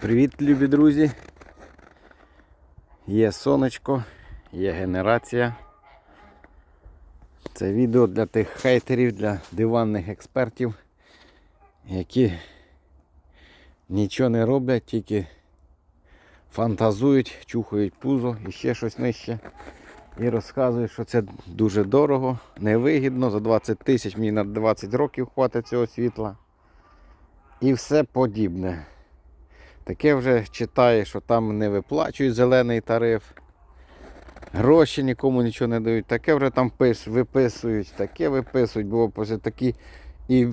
Привіт, любі друзі. Є сонечко, є генерація. Це відео для тих хейтерів, для диванних експертів, які нічого не роблять, тільки фантазують, чухають пузо і ще щось нижче. І розказують, що це дуже дорого, невигідно. За 20 тисяч мені на 20 років хватить цього світла. І все подібне. Таке вже читає, що там не виплачують зелений тариф. Гроші нікому нічого не дають. Таке вже там пиш, виписують, таке виписують, бо такі. І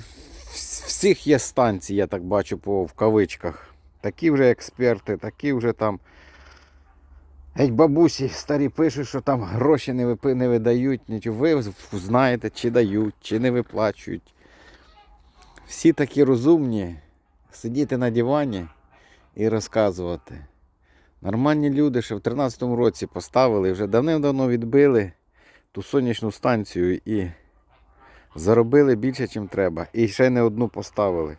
всіх є станції, я так бачу по, в кавичках. Такі вже експерти, такі вже там. Геть бабусі старі пишуть, що там гроші не, випи, не видають. Ви знаєте, чи дають, чи не виплачують. Всі такі розумні, сидіти на дивані і розказувати. Нормальні люди ще в 13-му році поставили, вже давним-давно відбили ту сонячну станцію і заробили більше, ніж треба. І ще не одну поставили.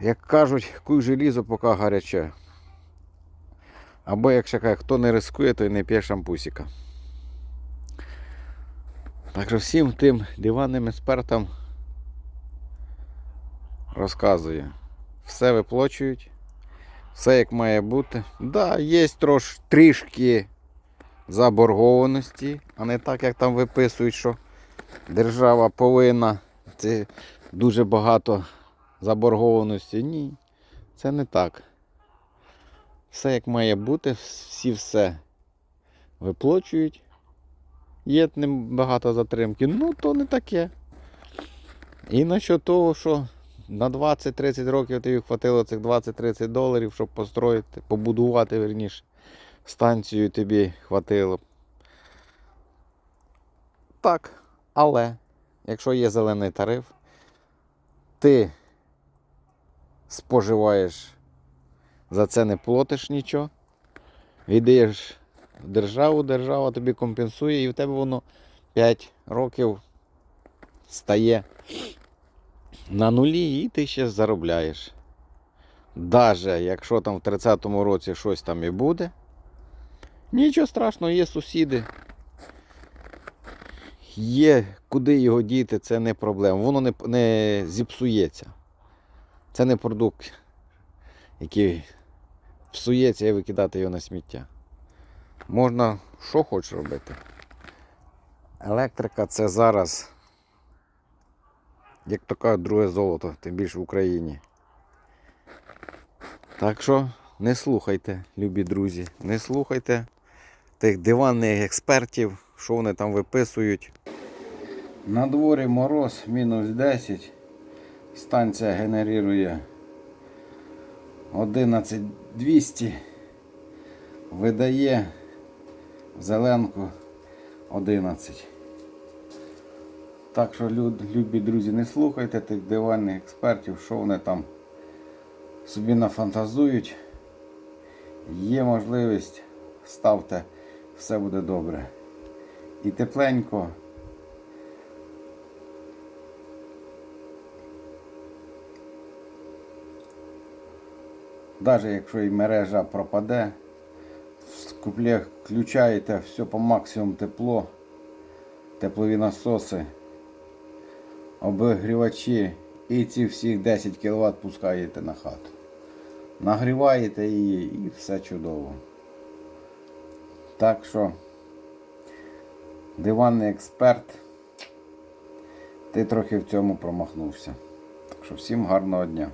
Як кажуть, куй желізо, поки гаряче. Або як ще кажуть, хто не рискує, той не п'є шампусіка. Так що всім тим диванним експертам розказую. Все виплачують, все як має бути. Да, є трош, трішки заборгованості, а не так, як там виписують, що держава повинна. Це дуже багато заборгованості. Ні, це не так. Все як має бути, всі все виплачують. Є небагато затримки, ну то не таке. І насчет того, що на 20-30 років тобі хватило цих 20-30 доларів, щоб построїти, побудувати верніше, станцію тобі хватило. Так, але якщо є зелений тариф, ти споживаєш, за це не платиш нічого, віддаєш в державу, держава тобі компенсує, і в тебе воно 5 років стає на нулі і ти ще заробляєш. Даже якщо там в 30-му році щось там і буде, нічого страшного, є сусіди. Є куди його діти, це не проблема. Воно не, не зіпсується. Це не продукт, який псується і викидати його на сміття. Можна що хочеш робити. Електрика це зараз як кажуть, друге золото, тим більше в Україні. Так що не слухайте, любі друзі, не слухайте тих диванних експертів, що вони там виписують. На дворі мороз мінус 10. Станція генерує 11200. Видає зеленку 11. Так що, любі друзі, не слухайте тих диванних експертів, що вони там собі нафантазують. Є можливість, ставте, все буде добре. І тепленько. Навіть якщо і мережа пропаде, в купле включаєте все по максимуму тепло, теплові насоси обігрівачі і ці всіх 10 кВт пускаєте на хату. Нагріваєте її і все чудово. Так що диванний експерт, ти трохи в цьому промахнувся. Так що всім гарного дня.